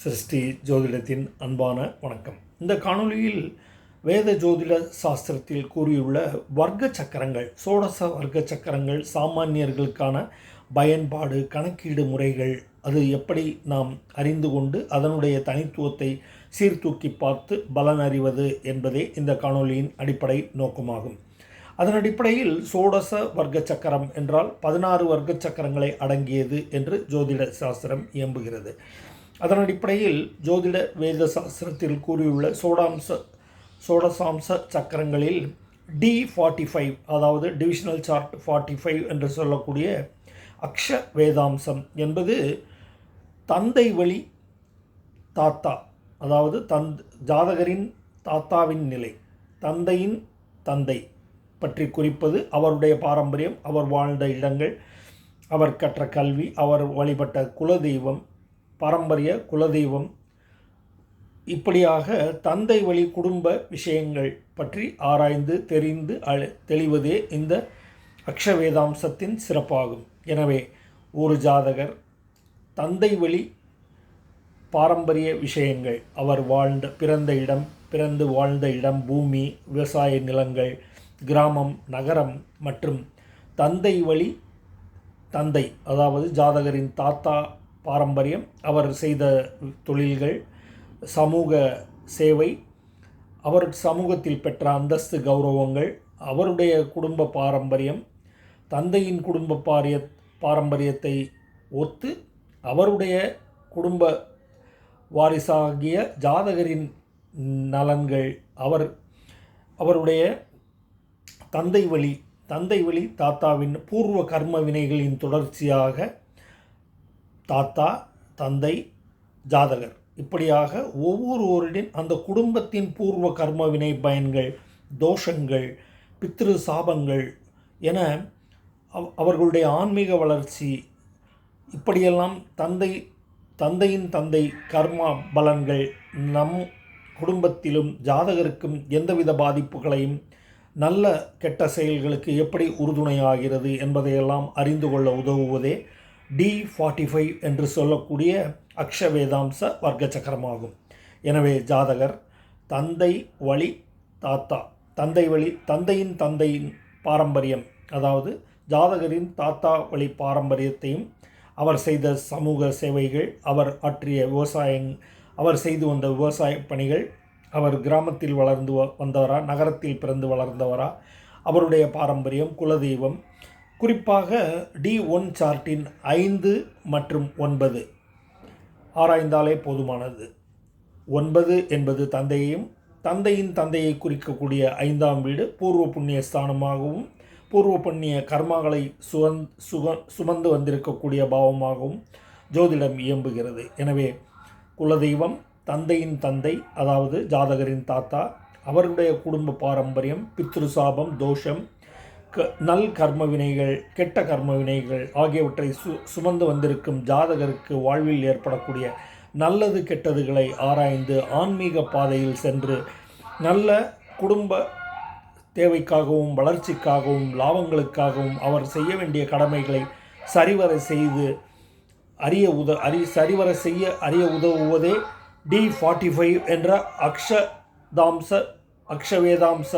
சிருஷ்டி ஜோதிடத்தின் அன்பான வணக்கம். இந்த காணொளியில் வேத ஜோதிட சாஸ்திரத்தில் கூறியுள்ள வர்க்க சக்கரங்கள் சோடச வர்க்க சக்கரங்கள் சாமானியர்களுக்கான பயன்பாடு கணக்கீடு முறைகள் அது எப்படி நாம் அறிந்து கொண்டு அதனுடைய தனித்துவத்தை சீர்தூக்கி பார்த்து பலன் அறிவது என்பதே இந்த காணொளியின் அடிப்படை நோக்கமாகும். அதன் அடிப்படையில் சோடச வர்க்க சக்கரம் என்றால் பதினாறு வர்க்க சக்கரங்களை அடங்கியது என்று ஜோதிட சாஸ்திரம் இயம்புகிறது. அதன் அடிப்படையில் ஜோதிட வேத சாஸ்திரத்தில் கூறியுள்ள சோடாம்ச சோடசாம்ச சக்கரங்களில் டி ஃபார்ட்டி ஃபைவ் அதாவது டிவிஷனல் சார்ட் ஃபார்ட்டி ஃபைவ் என்று சொல்லக்கூடிய அக்ஷ வேதாம்சம் என்பது தந்தை வழி தாத்தா அதாவது தந் ஜாதகரின் தாத்தாவின் நிலை தந்தையின் தந்தை பற்றி குறிப்பது அவருடைய பாரம்பரியம் அவர் வாழ்ந்த இடங்கள் அவர் கற்ற கல்வி அவர் வழிபட்ட குலதெய்வம் பாரம்பரிய குலதெய்வம். இப்படியாக தந்தை வழி குடும்ப விஷயங்கள் பற்றி ஆராய்ந்து தெரிந்து அழ தெளிவதே இந்த அக்ஷவேதாம்சத்தின் சிறப்பாகும். எனவே ஒரு ஜாதகர் தந்தை வழி பாரம்பரிய விஷயங்கள் அவர் வாழ்ந்த பிறந்த இடம் பிறந்து வாழ்ந்த இடம் பூமி விவசாய நிலங்கள் கிராமம் நகரம் மற்றும் தந்தை வழி தந்தை அதாவது ஜாதகரின் தாத்தா பாரம்பரியம். அவர் செய்த தொழில்கள் சமூக சேவை அவர் சமூகத்தில் பெற்ற அந்தஸ்து கௌரவங்கள் அவருடைய குடும்ப பாரம்பரியம் தந்தையின் குடும்ப பாரிய பாரம்பரியத்தை ஒத்து அவருடைய குடும்ப வாரிசாகிய ஜாதகரின் நலன்கள் அவர் அவருடைய தந்தை வழி தந்தை வழி தாத்தாவின் பூர்வ கர்ம வினைகளின் தொடர்ச்சியாக தாத்தா தந்தை ஜாதகர். இப்படியாக ஒவ்வொருவரின் அந்த குடும்பத்தின் பூர்வ கர்ம வினை பயன்கள் தோஷங்கள் பித்ரு சாபங்கள் என அவர்களுடைய ஆன்மீக வளர்ச்சி இப்படியெல்லாம் தந்தை தந்தையின் தந்தை கர்மா பலன்கள் நம் குடும்பத்திலும் ஜாதகருக்கும் எந்தவித பாதிப்புகளையும் நல்ல கெட்ட செயல்களுக்கு எப்படி உறுதுணையாகிறது என்பதையெல்லாம் அறிந்து கொள்ள உதவுவதே டி ஃபார்ட்டி ஃபைவ் என்று சொல்லக்கூடிய அக்ஷவேதாம்ச வர்க்க சக்கரமாகும் எனவே ஜாதகர் தந்தை வழி தாத்தா தந்தை வழி தந்தையின் தந்தையின் பாரம்பரியம் அதாவது ஜாதகரின் தாத்தா வழி பாரம்பரியத்தையும் அவர் செய்த சமூக சேவைகள் அவர் ஆற்றிய விவசாயம் அவர் செய்து வந்த விவசாய பணிகள் அவர் கிராமத்தில் வளர்ந்து வந்தவரா நகரத்தில் பிறந்து வளர்ந்தவரா அவருடைய பாரம்பரியம் குலதெய்வம் குறிப்பாக டி ஒன் சார்ட்டின் ஐந்து மற்றும் ஒன்பது. ஆராய்ந்தாலே போதுமானது. ஒன்பது என்பது தந்தையையும் தந்தையின் தந்தையை குறிக்கக்கூடிய ஐந்தாம் வீடு பூர்வ புண்ணிய ஸ்தானமாகவும் பூர்வ புண்ணிய கர்மாக்களை சுகந் சுக சுமந்து வந்திருக்கக்கூடிய பாவமாகவும் ஜோதிடம் இயம்புகிறது. எனவே குலதெய்வம் தந்தையின் தந்தை அதாவது ஜாதகரின் தாத்தா அவருடைய குடும்ப பாரம்பரியம் பித்ருசாபம் தோஷம் க நல் கர்ம வினைகள் கெட்ட கர்ம வினைகள் ஆகியவற்றை சு சுமந்து வந்திருக்கும் ஜாதகருக்கு வாழ்வில் ஏற்படக்கூடிய நல்லது கெட்டதுகளை ஆராய்ந்து ஆன்மீக பாதையில் சென்று நல்ல குடும்ப தேவைக்காகவும் வளர்ச்சிக்காகவும் லாபங்களுக்காகவும் அவர் செய்ய வேண்டிய கடமைகளை சரிவர செய்து அறிய உத அறி சரிவர செய்ய அறிய உதவுவதே டி ஃபார்ட்டி ஃபைவ் என்ற அக்ஷதாம்ச அக்ஷவேதாம்ச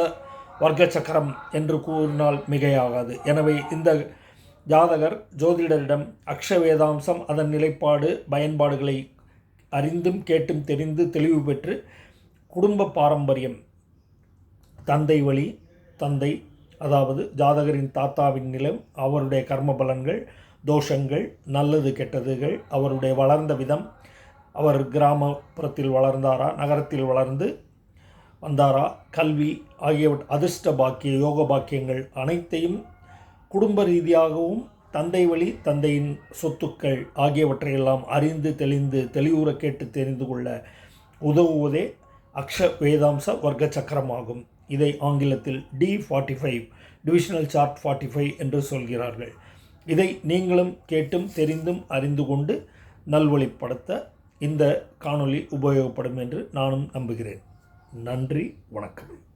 வர்க்க சக்கரம் என்று கூறினால் மிகையாகாது. எனவே இந்த ஜாதகர் ஜோதிடரிடம் அக்ஷவேதாம்சம் அதன் நிலைப்பாடு பயன்பாடுகளை அறிந்தும் கேட்டும் தெரிந்து தெளிவு பெற்று குடும்ப பாரம்பரியம் தந்தை வழி தந்தை அதாவது ஜாதகரின் தாத்தாவின் நிலம் அவருடைய கர்ம பலன்கள் தோஷங்கள் நல்லது கெட்டதுகள் அவருடைய வளர்ந்த விதம் அவர் கிராமப்புறத்தில் வளர்ந்தாரா நகரத்தில் வளர்ந்து வந்தாரா கல்வி ஆகியவற்றை அதிர்ஷ்ட பாக்கிய யோக பாக்கியங்கள் அனைத்தையும் குடும்ப ரீதியாகவும் தந்தை வழி தந்தையின் சொத்துக்கள் ஆகியவற்றையெல்லாம் அறிந்து தெளிந்து தெளிவுற கேட்டு தெரிந்து கொள்ள உதவுவதே அக்ஷ வேதாம்ச வர்க்க சக்கரமாகும். இதை ஆங்கிலத்தில் D forty five divisional chart forty five என்று சொல்கிறார்கள். இதை நீங்களும் கேட்டும் தெரிந்தும் அறிந்து கொண்டு நல்வழிப்படுத்த இந்த காணொளி உபயோகப்படும் என்று நானும் நம்புகிறேன். நன்றி வணக்கம்.